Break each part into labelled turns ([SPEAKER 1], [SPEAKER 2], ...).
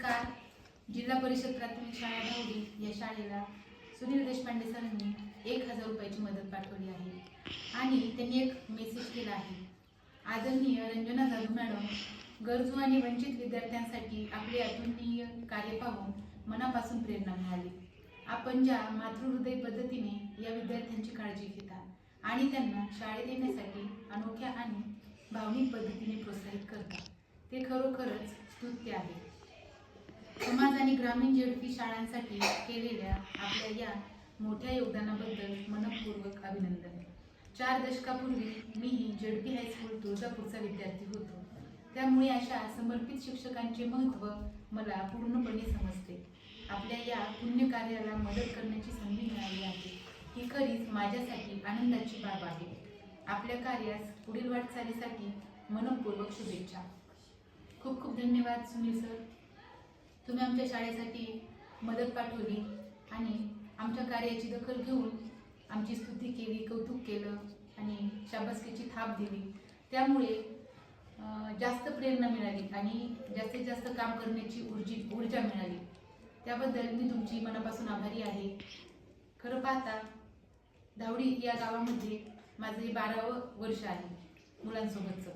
[SPEAKER 1] नमस्कार जिल्हा परिषद प्राथमिक शाळा नवडी या शाळेला सुनील देशपांडे सरांनी एक हजार रुपयाची मदत पाठवली आहे. आणि त्यांनी एक मेसेज केला आहे. आदरणीय रंजना जाधव मॅडम गरजू आणि वंचित विद्यार्थ्यांसाठी आपले अतुलनीय कार्य पाहून मनापासून प्रेरणा मिळाली. आपण ज्या मातृहृदय पद्धतीने या विद्यार्थ्यांची काळजी घेता आणि त्यांना शाळेत येण्यासाठी अनोख्या आणि भावनिक पद्धतीने प्रोत्साहित करता ते खरोखरच स्तुत्य आहे. समाज आणि ग्रामीण जेडपी शाळांसाठी केलेल्या आपल्या या मोठ्या योगदानाबद्दल मनपूर्वक अभिनंदन. चार दशकापूर्वी मीही जेडपी हायस्कूल तुळजापूरचा विद्यार्थी होतो. त्यामुळे अशा समर्पित शिक्षकांचे महत्त्व मला पूर्णपणे समजते. आपल्या या पुण्य कार्याला मदत करण्याची संधी मिळाली आहे. ही खरीच माझ्यासाठी आनंदाची बाब आहे. आपल्या कार्यास पुढील वाटचालीसाठी मनपूर्वक शुभेच्छा. खूप खूप धन्यवाद सुनील सर. तुम्ही आमच्या शाळेसाठी मदत पाठवली आणि आमच्या कार्याची दखल घेऊन आमची स्तुती केली कौतुक केलं आणि शाबासकीची थाप दिली. त्यामुळे जास्त प्रेरणा मिळाली आणि जास्तीत जास्त काम करण्याची ऊर्जी ऊर्जा मिळाली. त्याबद्दल मी तुमची मनापासून आभारी आहे. खरं पाहता धावडी या गावामध्ये माझं हे बारावं वर्ष आहे मुलांसोबतचं.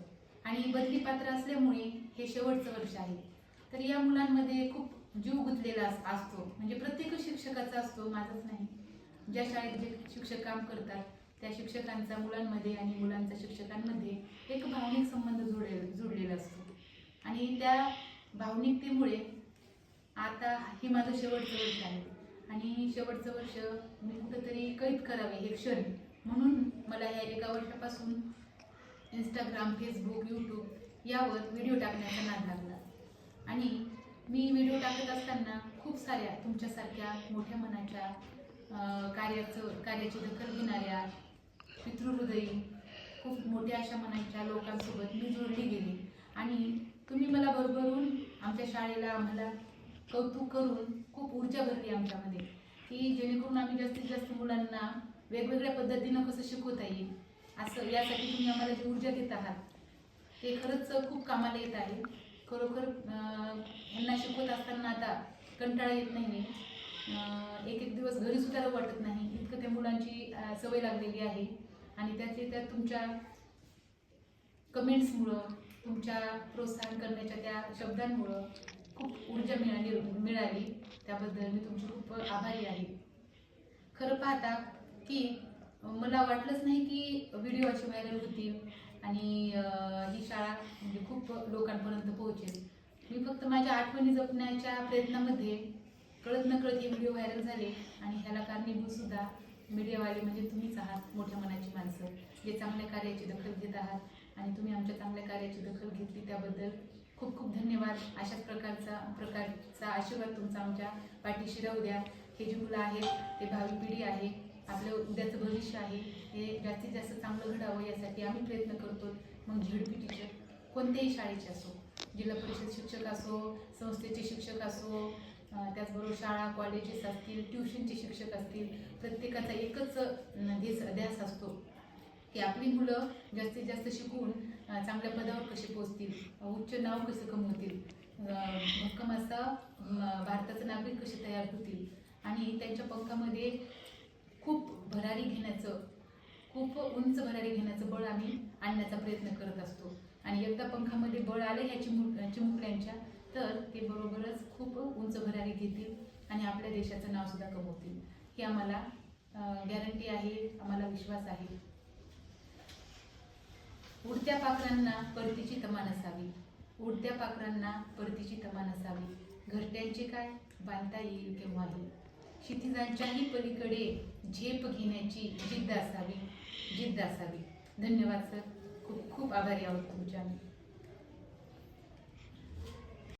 [SPEAKER 1] आणि बदली पात्र असल्यामुळे हे शेवटचं वर्ष आहे. तर या मुलांमध्ये खूप जीव गुंतलेला अस- असतो. म्हणजे प्रत्येक शिक्षकाचा असतो माझाच नाही. ज्या शाळेत जे शिक्षक काम करतात त्या शिक्षकांचा मुलांमध्ये आणि मुलांचा शिक्षकांमध्ये एक भावनिक संबंध जुळे जुळलेला असतो. आणि त्या भावनिकतेमुळे आता हे माझं शेवटचं वर्ष आहे. आणि शेवटचं वर्ष मी कुठंतरी कैद करावे हे क्षण. म्हणून मला या एका वर्षापासून इंस्टाग्राम फेसबुक यूट्यूब यावर व्हिडिओ टाकण्याचा नाद लागला. आणि मी व्हिडिओ टाकत असताना खूप साऱ्या तुमच्यासारख्या मोठ्या मनाच्या कार्याचं कार्याची दखल घेणाऱ्या पितृहृदयी खूप मोठ्या अशा मनाच्या लोकांसोबत मी जोडली गेली. आणि तुम्ही मला भरभरून आमच्या शाळेला आम्हाला कौतुक करून खूप ऊर्जा भरली आमच्यामध्ये. की जेणेकरून आम्ही जास्तीत जास्त मुलांना वेगवेगळ्या पद्धतीनं कसं शिकवता येईल असं यासाठी तुम्ही आम्हाला जी ऊर्जा देत आहात ते खरंच खूप कामाला येत आहे. खरोखर यांना शिकवत असताना आता कंटाळा येत नाही एक एक दिवस घरी सुद्धा वाटत नाही. इतकं त्या मुलांची सवय लागलेली आहे. आणि त्याचे त्या तुमच्या कमेंट्समुळं तुमच्या प्रोत्साहन करण्याच्या त्या शब्दांमुळं खूप ऊर्जा मिळाली मिळाली. त्याबद्दल मी तुमची खूप आभारी आहे. खरं पाहता की मला वाटलंच नाही की व्हिडिओ असे व्हायरल होतील. आणि ही शाळा म्हणजे खूप लोकांपर्यंत पोहोचेल. मी फक्त माझ्या आठवणी जपण्याच्या प्रयत्नामध्ये कळत नकळत हे व्हिडिओ व्हायरल झाले आणि ह्याला कारणीभूत सुद्धा मीडियावाले म्हणजे तुम्हीच आहात मोठ्या मनाची माणसं जे चांगल्या कार्याची दखल घेत आहात आणि तुम्ही आमच्या चांगल्या कार्याची दखल घेतली त्याबद्दल खूप खूप धन्यवाद. अशाच प्रकारचा प्रकारचा आशीर्वाद तुमचा आमच्या पाठीशी राहू द्या. हे जी मुलं आहेत ते भावी पिढी आहे आपलं उद्याचं भविष्य आहे. हे जास्तीत जास्त चांगलं घडावं यासाठी आम्ही प्रयत्न करतो. मग झेडपी टीचर कोणत्याही शाळेचे असो जिल्हा परिषद शिक्षक असो संस्थेचे शिक्षक असो त्याचबरोबर शाळा कॉलेजेस असतील ट्युशनचे शिक्षक असतील प्रत्येकाचा एकच ध्येस ध्यास असतो. की आपली मुलं जास्तीत जास्त शिकून चांगल्या पदावर कसे पोचतील उच्च नाव कसं कमवतील भक्कम असा भारताचे नागरिक कसे तयार होतील आणि त्यांच्या पंखामध्ये खूप भरारी घेण्याचं खूप उंच भरारी घेण्याचं बळ आम्ही आणण्याचा प्रयत्न करत असतो. आणि एकदा पंखामध्ये बळ आलं ह्या चिमु चिमुकल्यांच्या तर ते बरोबरच खूप उंच भरारी घेतील आणि आपल्या देशाचं नाव सुद्धा कमवतील. ही आम्हाला गॅरंटी आहे आम्हाला विश्वास आहे. उडत्या पाखरांना परतीची तमा नसावी उडत्या पाखरांना परतीची तमा नसावी घरट्यांचे काय बांधता येईल केव्हाही. क्षितिजांच्याही पलीकडे झेप घेण्याची जिद्द असावी जिद्द असावी. धन्यवाद सर. खूप खूप आभारी आहोत तुमच्या